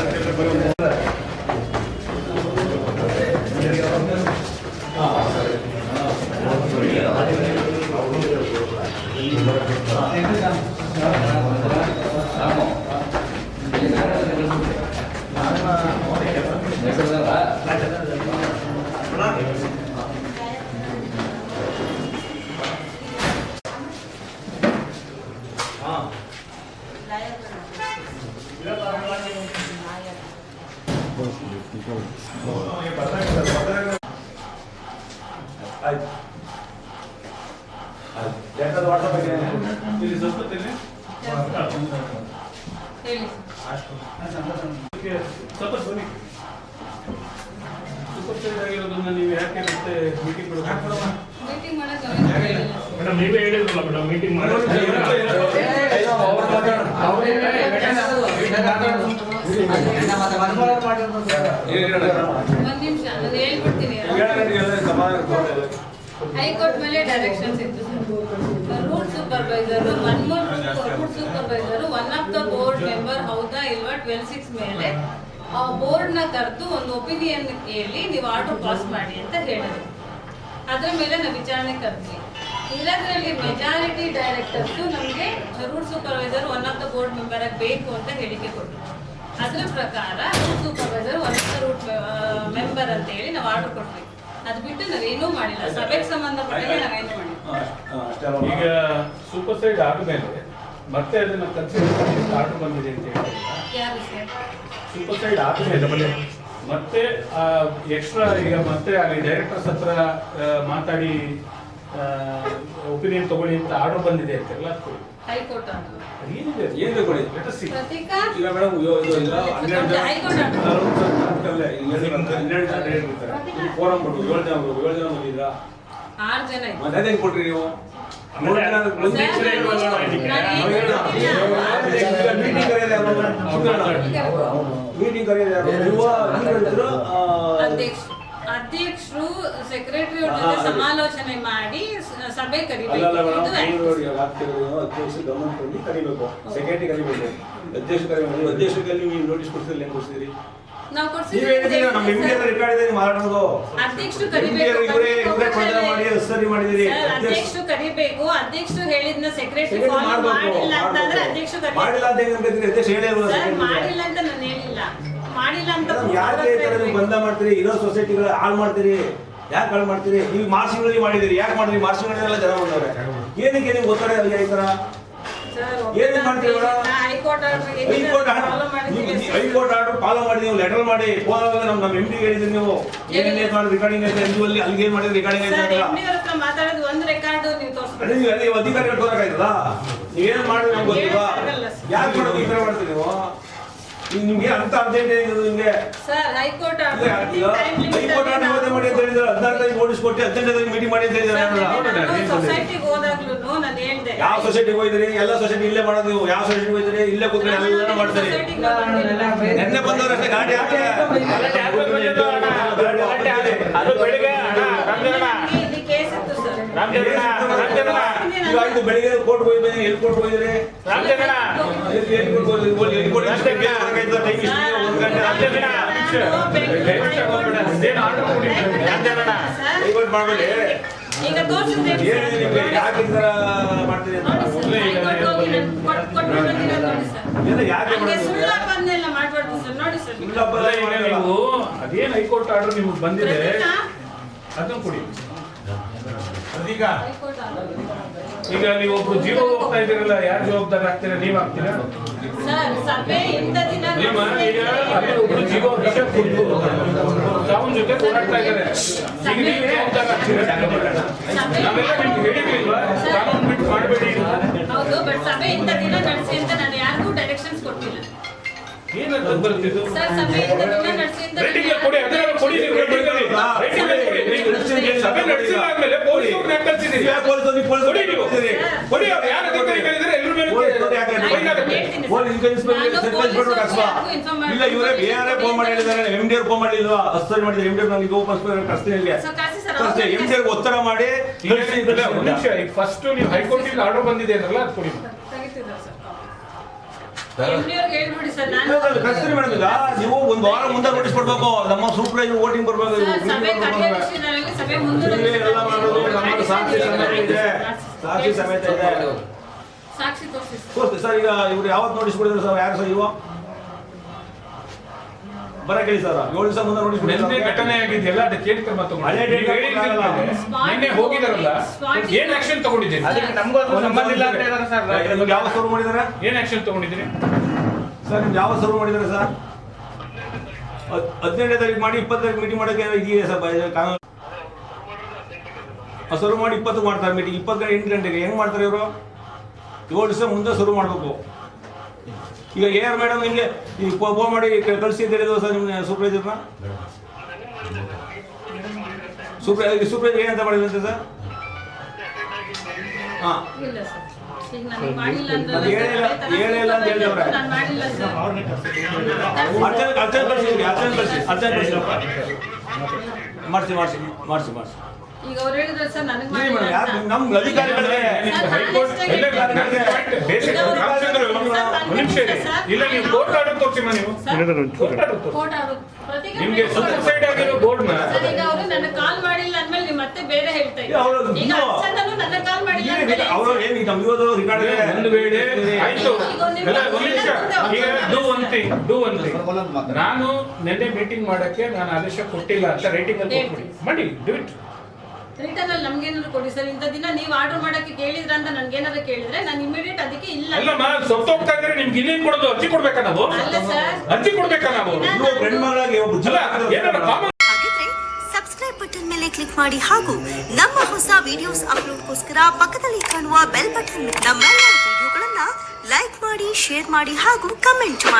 Obrigado. ಹೇಳಿ. ಸ್ವಲ್ಪ ಧ್ವನಿ. ಸೂಪರ್ ಸೈಡ್ ಆಗಿರೋದನ್ನ ನೀವು ಯಾಕೆ ಮತ್ತೆ ಮೀಟಿಂಗ್ ಸರ್. ಮೇಡಮ್ ನೀವೇ ಹೇಳಿದ್ರಲ್ಲ ಮೇಡಮ್ ಮೀಟಿಂಗ್ ಒಂದ್ ನಿಮಿಷ ನಾನು ಹೇಳ್ಬಿಡ್ತೀನಿ ಹೈಕೋರ್ಟ್ ಮೇಲೆ ಡೈರೆಕ್ಷನ್ಸ್ ಇತ್ತು sir. Route supervisor one more route supervisor one of the board member ಹೌದಾ ಇಲ್ವಾ ಟ್ವೆಲ್ ಸಿಕ್ಸ್ ಮೇಲೆ, ಆ ನ ಕರೆದು ಒಂದು ಒಪಿನಿಯನ್ ಕೇಳಿ ನೀವು ಆರ್ಡರ್ ಪಾಸ್ ಮಾಡಿ ಅಂತ ಹೇಳಿದ್ರು. ಅದ್ರ ಮೇಲೆ ನಾವು ವಿಚಾರಣೆ ಕರೆದ್ವಿ. ಇಲ್ಲದ್ರಲ್ಲಿ ಮೆಜಾರಿಟಿ ಡೈರೆಕ್ಟರ್ಸ್ ನಮಗೆ route supervisor one of the board member ಆಗಿ ಬೇಕು ಅಂತ ಹೇಳಿಕೆ ಕೊಟ್ಟರು ಅದ್ರ ಪ್ರಕಾರ route supervisor one of the route member ಅಂತ ಹೇಳಿ ನಾವು ಆರ್ಡರ್ ಕೊಟ್ವಿ. ಅದು ಬಿಟ್ಟು ನಾವೇನೂ ಮಾಡಿಲ್ಲ. ಸಭೆಗೆ ಸಂಬಂಧಪಟ್ಟಾಗೆ ನಾವೇನು ಮಾಡಿಲ್ಲ. ಈಗ ಸೂಪರ್ ಸೈಡ್ ಆದ್ಮೇಲೆ ಮತ್ತೆ ಅದನ್ನ ಕನ್ಸಿಡರ್ ಆರ್ಡರ್ ಬಂದಿದೆ ಅಂತ ಹೇಳಿದ್ರಲ್ಲ ಯಾರು ಸರ್? ಸೂಪರ್ ಸೈಡ್ ಆದ್ಮೇಲೆ ಮತ್ತೆ ಎಕ್ಸ್ಟ್ರಾ ಈಗ ಮತ್ತೆ ಅಲ್ಲಿ ಡೈರೆಕ್ಟರ್ಸ್ ಹತ್ರ ಆ, ಮಾತಾಡಿ ಒಪಿನಿಯನ್ ತಗೊಳ್ಳಿ ಅಂತ ಆರ್ಡರ್ ಬಂದಿದೆ ಅಂತೆಲ್ಲ. ಹೈಕೋರ್ಟ್ ಅಂತ ಏನಿದೆ? ಅದು? ಏನಿದೆ ಕೊಡಿ. Let us see. ಪ್ರತೀಕಾ? ಈಗ ಮೇಡಮ್ ಇದು ಇಲ್ಲ. ಹನ್ನೆರಡು ಜನ ಹೈಕೋರ್ಟ್ ಅಂತ ಅಲ್ಲೇ ಹನ್ನೆರಡು ಜನ ಕೊಟ್ಟು ಏಳು ಜನ ಏಳು ಜನ ಬಂದಿದ್ರಾ? ಆರು ಜನ ಇದ್ರು. ಮತ್ತೆ ಅದೇನ್ ಕೊಟ್ರಿ ನೀವು? ಮೂರು ಜನ ಒಂದು ಸರ್, extra ನಾನು ಇಲ್ವಲ್ಲ ನಾನು ಇದಕ್ಕೆ? ಏನು ಹೇಳ್ತೀನಿ, ಮೀಟಿಂಗ್ ಕರೆಯೋದು ಯಾರು? ಮೀಟಿಂಗ್ ಕರೆಯೋದು ಯಾರು? ನೀವು ನೀವು ಹೇಳಿದ್ರು, ಆ, ಅಧ್ಯಕ್ಷ ಅಧ್ಯಕ್ಷರು ಸೆಕ್ರೆಟರಿ ಜೊತೆ ಸಮಾಲೋಚನೆ ಮಾಡಿ ಸಭೆ ಕರಿಬೇಕು. ಅಧ್ಯಕ್ಷರು ಗಮನ ಕೊಡಿ ಕರಿಬೇಕು. ಸೆಕ್ರೆಟರಿ ಕರಿಬೇಕು. ಅಧ್ಯಕ್ಷ ಕರಿಬೇಕು. ಅಧ್ಯಕ್ಷರಿಗೆ ನೀವು ನೋಟಿಸ್ ಕೊಡ್ತಿರಲಿಲ್ಲ ಹೆಂಗ್ ಕೊಡ್ತಿದ್ರಿ ನಾವು ಅಧ್ಯಕ್ಷರು ಕರಿಬೇಕು ಅಧ್ಯಕ್ಷರು ಕರಿಬೇಕು. ಅಧ್ಯಕ್ಷರು ಹೇಳಿದ್ನ ಸೆಕ್ರೆಟರಿ ಮಾಡಿಲ್ಲ ಅಂತಂದ್ರೆ ಅಧ್ಯಕ್ಷರು. ಮಾಡಿಲ್ಲ ಅಂತ ಮಾಡಿಲ್ಲ ಅಂತ ಯಾಕೆ ಮಾಡ್ತೀರಿ ಇರೋ ಸೊಸೈಟಿಗಳು ಹಾಳು ಮಾಡ್ತೀರಿ ಯಾಕೆ ಹಾಳು ಮಾಡ್ತೀರಿ? ನೀವು ಮಾರ್ಸಿಂಗ್ಗಳಲ್ಲಿ ಮಾಡಿದಿರಿ ಯಾಕೆ ಮಾಡಿದ್ರಿ? ಮಾರ್ಸಿಂಗ್ಗಳೆಲ್ಲ ಜನ ಬಂದವ್ರೆ. ಏನಕ್ಕೆ ನೀವು ಒತ್ತಡ ಈ ಏನೇನ್ ಮಾಡ್ತೀರಿ madam? High court high court order follow ಮಾಡಿ ನೀವು ಲೆಟರ್ ಮಾಡಿ ಫೋನ್ ನಮ್ಮ ನಮ್ಮ ಎಂ ಡಿ ಹೇಳಿದ್ರಿ ನೀವು. ಏನೇನು ಮಾಡಿ ರಿಕಾರ್ಡಿಂಗ್ ಐತೆ ಎಂದು ಅಲ್ಲಿ ಅಲ್ಲಿಗೆ ಏನ್ ಮಾಡಿದ್ರಿ ರಿಕಾರ್ಡಿಂಗ್ ಐತೆ ಸರ್ ಅಂತ MD ಮಾತಾಡೋದು ಒಂದು ರೆಕಾರ್ಡ್ ನೀವು ತೋರಿಸ್ಬೇಕು ನೀವು ಅಲ್ಲಿ ಅಧಿಕಾರಿಗಳು ತೋರಕಾಯ್ತದ ನೀವೇನ್ ಮಾಡಿ ನಮ್ಗೆ ಗೊತ್ತಿಲ್ವಾ? ಯಾಕೆ ಮಾಡೋದು ಈ ಮಾಡ್ತೀರಿ ನೀವು? ಈಗ ನಿಮ್ಗೆ ಅಂತ ಅರ್ಜೆಂಟ್ ಏನಿದೆ ನಿಮ್ಗೆ? Sir high court. ಹೈಕೋರ್ಟ್ ಆರ್ಡರ್ ಮಾಡಿ ಅಂತ ಹೇಳಿದ್ರೆ ಹದಿನಾರು ತಾರೀಕು ನೋಟಿಸ್ ಕೊಟ್ಟು ಹದಿನೆಂಟು ತಾರೀಕು ಮೀಟಿಂಗ್ ಮಾಡಿ ಅಂತ ಹೇಳಿದ್ರೆ ಸೊಸೈಟಿಗೆ ಹೋದಾಗ್ಲೂ ನಾನು ಹೇಳ್ದೆ. ಯಾವ ಸೊಸೈಟಿಗೆ ಹೋಗಿದ್ರಿ? ಎಲ್ಲ ಸೊಸೈಟಿ ಇಲ್ಲೇ ಮಾಡೋದು. ನೀವು ಯಾವ ಸೊಸೈಟಿಗೆ ಹೋಗಿದ್ರಿ? ಇಲ್ಲೇ ಕೂತ್ಕೊಂಡು ಎಲ್ಲ ಮಾಡ್ತಾರೆ. ನೆನ್ನೆ ಬಂದವರಷ್ಟೇ ಗಾಡಿ ಹಾಕಿ ಅದು ಬೆಳಿಗ್ಗೆ ಅಣ್ಣ. ಆಯ್ತು ಬೆಳಿಗ್ಗೆ ಕೋರ್ಟ್ ಹೋಗಿದ್ದೀನಿ ಎಲ್ಲಿ ಕೋರ್ಟ್ ಹೋಗಿದ್ರಿ ಯಾಕೆ ಈ ಮಾಡ್ತೀರಿ ಅದೇನು ಹೈಕೋರ್ಟ್ ಆರ್ಡರ್ ನಿಮ್ಗೆ ಬಂದಿದೆ? ಅದನ್ನ ಕೊಡಿ ಈಗ? ನೀವು ಒಬ್ರು ಜೀವ ಹೋಗ್ತಾ ಇದ್ದೀರಲ್ಲ ಯಾರು ಜವಾಬ್ದಾರಿ ಆಗ್ತೀರಾ? ನೀವ್ ಆಗ್ತೀರಾ? ನಿಮ್ಮ ಈಗ ಅಲ್ಲಿ ಒಬ್ರು ಜೀವ ವಿಷ ಕುಡಿದು ಸಾವನ್ ಜೊತೆ ಓಡಾಡ್ತಾ ಇದ್ದಾರೆ. ಈಗ ನೀವು ಜವಾಬ್ದಾರಿ ಆಗ್ತೀರಾ? ನಾವೆಲ್ಲ ನಿಮ್ಗೆ ಹೇಳಿರ್ಲಿಲ್ವಾ ಕಾನೂನು ಬಿಟ್ಟು ಮಾಡಬೇಡಿ. ಹೌದು ಬಟ್ ಸಭೆ ಇಂಥ ದಿನ ನಡೆಸಿ ಅಂತ ನಾನು ಯಾರಿಗೂ ಡೈರೆಕ್ಷನ್ಸ್ ಕೊಟ್ಟಿಲ್ಲ. ಏನದು ಬರ್ತಿದ್ದು ಕೊಡಿ ಅದನ್ನ ಕೊಡಿ ನೀವು. ಸಭೆ ಕಳ್ಸಿದ್ದೀರಿ? ಪೊಲೀಸ್? ಅವ್ರು. ಯಾರು ಅಧಿಕಾರಿ ಕೇಳಿದ್ರೆ ಎಲ್ಲರ ಮೇಲೆ ಇಲ್ಲ ಇವರೇ ಬೇರೆ ಫೋನ್ ಮಾಡಿ ಹೇಳಿದ್ದಾರೆ ಎಂ ಡಿ ಫೋನ್ ಮಾಡಿಲ್ವಾ? ಅಸ್ತರಿ ಮಾಡಿದ್ರೆ ಎಂ ಡಿ ನನಗೆ ಸರ್ ಕಳಿಸ್ತೀನಿ ಎಂ ಡಿ ಒತ್ತಡ ಮಾಡಿ ಫಸ್ಟ್ ನೀವು ಹೈಕೋರ್ಟ್ ಆರ್ಡರ್ ಬಂದಿದೆ ಅಂದ್ರಲ್ಲ ಅದು ಕೊಡಿ ತೆಗಿತಿದ್ದಾರೆ ಸರ್ ಎಮ್ಡಿಯವ್ರಿಗೆ ಹೇಳ್ಬಿಡಿ ಸರ್ ನಾನು ಕಳಿಸ್ತೀರಿ ಮೇಡಮ್ ಈಗ ನೀವು ಒಂದು ವಾರ ಮುಂದೆ ನೋಟಿಸ್ ಕೊಡ್ಬೇಕು. ನಮ್ಮ ಸೂಪರ್ ವೋಟಿಂಗ್ ಬರ್ಬೇಕು. ಎಲ್ಲ ಮಾಡೋದು ನಮ್ಮ ಸಾಕ್ಷಿ ಸಮೇತ ಇದೆ. ಸಾಕ್ಷಿ ಸಮೇತ ಇದೆ. ತೋರಿಸ್ತೀವಿ ಸರ್. ಈಗ ಇವ್ರು ಯಾವತ್ತು ನೋಟಿಸ್ ಕೊಡಿದ್ರು ಸರ್ ಯಾರು ಸರ್ ಇವ ಹೇಳಿ ಸರ್. ಏಳು ದಿವಸ ಮುಂದೆ ನೋಡಿ ನಿನ್ನೆ ಘಟನೆ ಆಗಿದೆಯಲ್ಲ ಅದಕ್ಕೆ ಕ್ರಮ ಹೋಗಿದಾರಲ್ಲ ಏನ್ ಆಕ್ಷನ್ ತಗೊಂಡಿದ್ದೀನಿ ಅದಕ್ಕೆ ನಮಗೂ ಸಂಬಂಧ ಇಲ್ಲ ಅಂತ ಸರ್. ಯಾವ ಸರ್ವ್ ಮಾಡಿದಾರೆ ಏನ್ ಆಕ್ಷನ್ ತಗೊಂಡಿದ್ದೀರಿ? ಸರ್ ನಿಮ್ಗೆ ಯಾವ ಸರ್ವ್ ಮಾಡಿದಾರೆ ಸರ್? ಹದ್- ಹದಿನೆಂಟನೇ ತಾರೀಕು ಮಾಡಿ ಇಪ್ಪತ್ತು ತಾರೀಕು ಮೀಟಿಂಗ್ ಮಾಡೋಕ್ಕೆ ಇದೆಯಾ ಸರ್. ಕಾನೂನು ಸರ್ವ್ ಮಾಡಿ ಇಪ್ಪತ್ತು ಮಾಡ್ತಾರೆ ಮೀಟಿಂಗ್ ಇಪ್ಪತ್ತು ಗಂಟೆ ಎಂಟು ಗಂಟೆಗೆ. ಹೆಂಗ್ ಮಾಡ್ತಾರೆ ಇವರು? ಏಳು ದಿವಸ ಮುಂದೆ ಶುರು ಮಾಡಬೇಕು. ಈಗ ಎ ಆರ್ ಮೇಡಮ್ ನಿಮಗೆ ಈ ಫೋನ್ ಮಾಡಿ ಕಳಿಸಿದ್ದೀರಿ ಕಳಿಸಿ ಅಂತ ಹೇಳಿದ್ರು ಸರ್ ನಿಮ್ಮ ಸೂಪರ್ವೈಸರ್ನ ಸೂಪರ್ ಸೂಪರ್ವೈಸರ್ ಏನಂತ ಮಾಡಿದಂತೆ ಸರ್? ಹಾಂ. ಇಲ್ಲ ಸರ್. ಈಗ ನನಗೆ ಮಾಡಿಲ್ಲ ಅಂದ್ರೆ ಅದು ಹೇಳಿಲ್ಲ ಹೇಳಿಲ್ಲ ಅಂತ ಹೇಳಿದವ್ರೆ. ನಾನು ಮಾಡಿಲ್ಲ ಸರ್. ಅರ್ಚನೆ ಅರ್ಚನೆ ಕಳಿಸಿ ಅರ್ಚನೆ ಕಳಿಸಿ. ಅರ್ಚನೆ ಕಳಿಸಿ. ಮಾಡಿಸಿ ಮಾಡಿಸಿ ಮಾಡಿಸಿ ಮಾಡಿಸಿ. ಈಗ ಅವ್ರು ಹೇಳಿದ್ರೆ ಸರ್ ನನಗೆ ಯಾರು ಅಂತ. ನಮ್ಮ ಅಧಿಕಾರಿಗಳಿಗೆ ಹೈಕೋರ್ಟ್ ನಾನು ಎಲ್ಲ ಎಷ್ಟೇ ನನ್ನ point basic ರಾಮಚಂದ್ರ ಒಂದು ನಿಮಿಷ ಇರಿ. ಇಲ್ಲ ನೀವು ಕೋರ್ಟ್ ಆರ್ಡರ್ ತೋರಿಸಿಮ್ಮ ನೀವು ಕೋರ್ಟ್ ಆರ್ಡರ್ ತೋರಿಸಿ ಕೋರ್ಟ್ ಅವರು ನಿಮ್ಗೆ ಸೂಸೈಡ್ ಆಗಿರೋ ಬೋರ್ಡ್ನ ಸರ್ ಈಗ ಅವರು ನನ್ನ ಕಾಲ್ ಮಾಡಿಲ್ಲ ಅಂದ್ಮೇಲೆ ನೀವು ಮತ್ತೆ ಬೇರೆ ಹೇಳ್ತಾ ಇದ್ದೀರಿ ಈಗ ಇದು- ಅರ್ಚನನು ನನ್ನ ಕಾಲ್ ಮಾಡಿಲ್ಲ ಅಂದ್ಮೇಲೆ ಅವರು ಏನು ನಮ್ಮ ಇವತ್ತು ರಿಕಾರ್ಡ್ ಇದೆ ಒಂದು ವೇಳೆ ಆಯ್ತು ಇಲ್ಲ ಒಂದು ನಿಮಿಷ ಈಗ do one thing do one thing ನಾನು ನೆನ್ನೆ ಮೀಟಿಂಗ್ ಮಾಡಕ್ಕೆ ನಾನು ಆದೇಶ ಕೊಟ್ಟಿಲ್ಲ ಅಂತ ರೇಟಿಂಗ್ ಅಲ್ಲಿ ಕೊಟ್ಬಿಡಿ ಮಾಡಿ ಡು ಇಟ್ ರಿಟರ್ನ್ ಅಲ್ಲಿ ನಮ್ಗೇನಾದ್ರು ಕೊಡಿ ಸರ್ ಇಂಥ ದಿನ ನೀವು ಆರ್ಡರ್ ಮಾಡಕ್ಕೆ ಕೇಳಿದ್ರ ಅಂತ ನನ್ಗೇನಾದ್ರು ಕೇಳಿದ್ರೆ ನಾನು ಇಮಿಡಿಯೇಟ್ ಅದಕ್ಕೆ ಇಲ್ಲ. ಅಲ್ಲಮ್ಮ ಸತ್ತೋಗ್ತಾ ಇದ್ರೆ ನಿಮ್ಗೆ ಇಲ್ಲಿ ಕೊಡೋದು? ಅರ್ಜಿ ಕೊಡ್ಬೇಕಾ ನಾವು? ಅಲ್ಲ ಸರ್. ಅರ್ಜಿ ಕೊಡ್ಬೇಕಾ ನಾವು? ಇವ್ರು ಫ್ರೆಂಡ್ ಮಗಳಾಗಿ ಒಬ್ಬ ಅಲ್ಲ ಏನಾರ ಕಾಮನ್ ಹಾಗಿದ್ರೆ ಸಬ್ಸ್ಕ್ರೈಬ್ ಬಟನ್ ಮೇಲೆ ಕ್ಲಿಕ್ ಮಾಡಿ ಹಾಗೂ ನಮ್ಮ ಹೊಸ ವಿಡಿಯೋಸ್ ಅಪ್ಲೋಡ್ಗೋಸ್ಕರ ಪಕ್ಕದಲ್ಲಿ ಕಾಣುವ ಬೆಲ್ ಬಟನ್ ನಮ್ಮೆಲ್ಲ ವಿಡಿಯೋಗಳನ್ನ ಲೈಕ್ ಮಾಡಿ ಶೇರ್ ಮಾಡಿ ಹಾಗೂ ಕಮೆಂಟ್ ಮಾಡಿ.